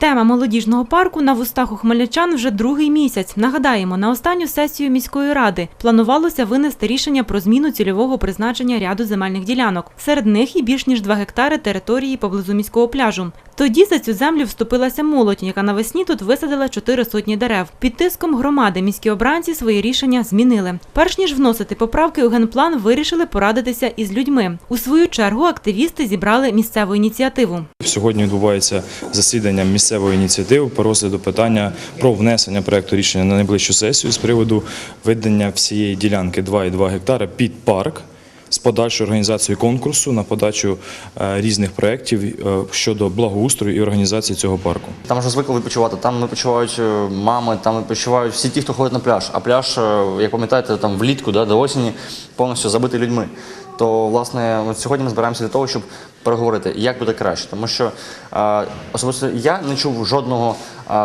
Тема молодіжного парку на вустах у хмельничан вже другий місяць. Нагадаємо, на останню сесію міської ради планувалося винести рішення про зміну цільового призначення ряду земельних ділянок. Серед них і більш ніж 2 гектари території поблизу міського пляжу. Тоді за цю землю вступилася молодь, яка навесні тут висадила чотири сотні дерев. Під тиском громади міські обранці свої рішення змінили. Перш ніж вносити поправки у генплан, вирішили порадитися із людьми. У свою чергу активісти зібрали місцеву ініціативу. Сьогодні відбувається засідання місцевої ініціативи по розгляду питання про внесення проекту рішення на найближчу сесію з приводу видання всієї ділянки 2,2 гектара під парк з подальшою організацією конкурсу на подачу е, різних проєктів е, щодо благоустрою і організації цього парку. Там вже звикли відпочивати. Там відпочивають е, мами, там відпочивають всі ті, хто ходить на пляж. А пляж, як пам'ятаєте, там влітку да, до осені повністю забитий людьми. То власне от сьогодні ми збираємося для того, щоб переговорити, як буде краще. Тому що особисто я не чув жодного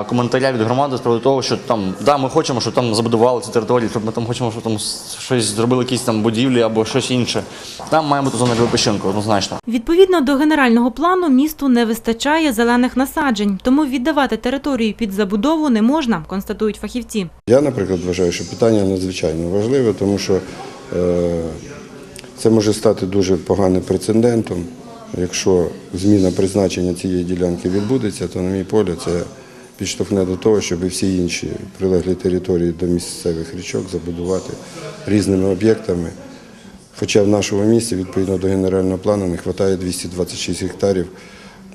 коментаря від громади з приводу того, що там да, ми хочемо, щоб там забудували цю територію, щоб ми там хочемо, щоб там щось зробили, якісь там будівлі або щось інше. Там має бути зона для відпочинку, однозначно. Відповідно до генерального плану, місту не вистачає зелених насаджень, тому віддавати територію під забудову не можна, констатують фахівці. Я, наприклад, вважаю, що питання надзвичайно важливе, тому що е, це може стати дуже поганим прецедентом. Якщо зміна призначення цієї ділянки відбудеться, то, на мій погляд, це підштовхне до того, щоб і всі інші прилеглі території до місцевих річок забудувати різними об'єктами. Хоча в нашому місті, відповідно до генерального плану, не вистачає 226 гектарів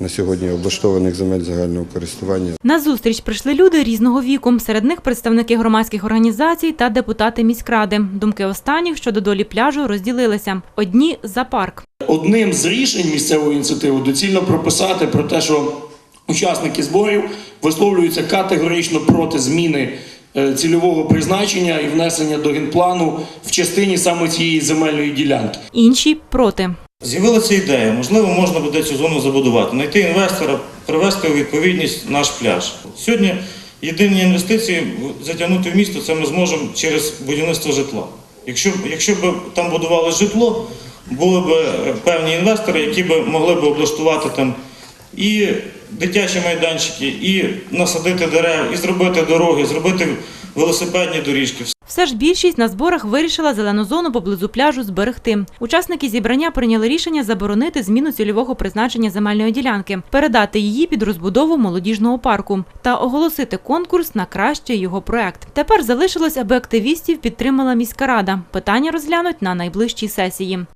на сьогодні облаштованих земель загального користування. На зустріч прийшли люди різного віку. Серед них представники громадських організацій та депутати міськради. Думки останніх щодо долі пляжу розділилися. Одні за парк. Одним з рішень місцевої ініціативи доцільно прописати про те, що учасники зборів висловлюються категорично проти зміни е, цільового призначення і внесення до генплану в частині саме цієї земельної ділянки. Інші проти. З'явилася ідея, можливо, можна буде цю зону забудувати, знайти інвестора, привести у відповідність наш пляж. Сьогодні єдині інвестиції затягнути в місто це ми зможемо через будівництво житла. Якщо, б- якщо б там будували житло, були б е, певні інвестори, які б могли б облаштувати там і дитячі майданчики, і насадити дерев, і зробити дороги, зробити велосипедні доріжки. Все ж більшість на зборах вирішила зелену зону поблизу пляжу зберегти. Учасники зібрання прийняли рішення заборонити зміну цільового призначення земельної ділянки, передати її під розбудову молодіжного парку та оголосити конкурс на кращий його проект. Тепер залишилось, аби активістів підтримала міська рада. Питання розглянуть на найближчій сесії.